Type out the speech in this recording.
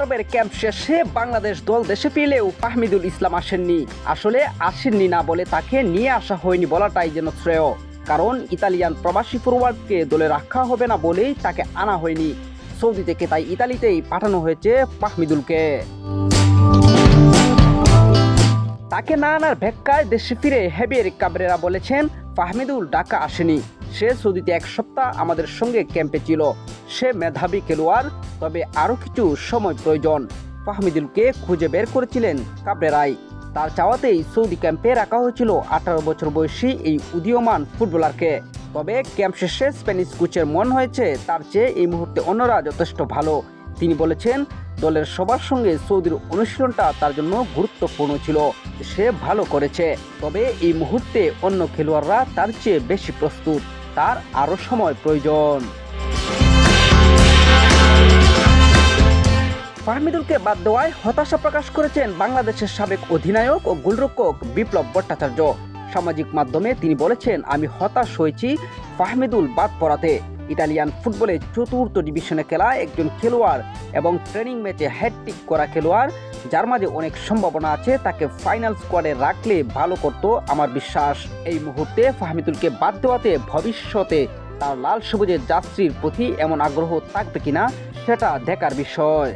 আরবের ক্যাম্প শেষে বাংলাদেশ দল দেশে ফিরলেও ফাহমিদুল ইসলাম আসেননি। আসলে আসেননি না বলে তাকে নিয়ে আসা হয়নি বলাটাই যেন শ্রেয়। কারণ ইতালিয়ান প্রবাসী ফরওয়ার্ডকে দলে রাখা হবে না বলেই তাকে আনা হয়নি। সৌদি থেকে তাই ইতালিতেই পাঠানো হয়েছে ফাহমিদুলকে। তাকে না আনার ভেক্কায় দেশে ফিরে হেবিয়ার কাবরেরা বলেছেন, ফাহমিদুল ঢাকা আসেনি। সে সৌদিতে এক সপ্তাহ আমাদের সঙ্গে ক্যাম্পে ছিল। সে মেধাবী খেলোয়াড়, তবে আরও কিছু সময় প্রয়োজন। ফাহমিদুলকে খুঁজে বের করেছিলেন কাবরেরাই তার চাওয়াতেই সৌদি ক্যাম্পে রাখা হয়েছিল আঠারো বছর বয়সী এই উদীয়মান ফুটবলারকে। তবে ক্যাম্প শেষে স্প্যানিশ কোচের মন হয়েছে, তার চেয়ে এই মুহূর্তে অন্যরা যথেষ্ট ভালো। তিনি বলেছেন, দলের সবার সঙ্গে সৌদির অনুশীলনটা তার জন্য গুরুত্বপূর্ণ ছিল, সে ভালো করেছে। তবে এই মুহূর্তে অন্য খেলোয়াড়রা তার চেয়ে বেশি প্রস্তুত, তার আরও সময় প্রয়োজন। ফাহমিদুলকে বাদ দেওয়ায় হতাশা প্রকাশ করেছেন বাংলাদেশের সাবেক অধিনায়ক ও গোলরক্ষক বিপ্লব ভট্টাচার্য। সামাজিক মাধ্যমে তিনি বলেছেন, আমি হতাশ হয়েছি ফাহমিদুল বাদ পড়াতে। ইতালিয়ান ফুটবলে চতুর্থ ডিভিশনে খেলা একজন খেলোয়াড় এবং ট্রেনিং ম্যাচে হ্যাট্রিক করা খেলোয়াড়। যার মাঝে অনেক সম্ভাবনা আছে, তাকে ফাইনাল স্কোয়াডে রাখলে ভালো করতো আমার বিশ্বাস। এই মুহূর্তে ফাহমিদুলকে বাদ দেওয়াতে ভবিষ্যতে তার লাল সবুজের যাত্রীর প্রতি এমন আগ্রহ থাকবে কিনা, সেটা দেখার বিষয়।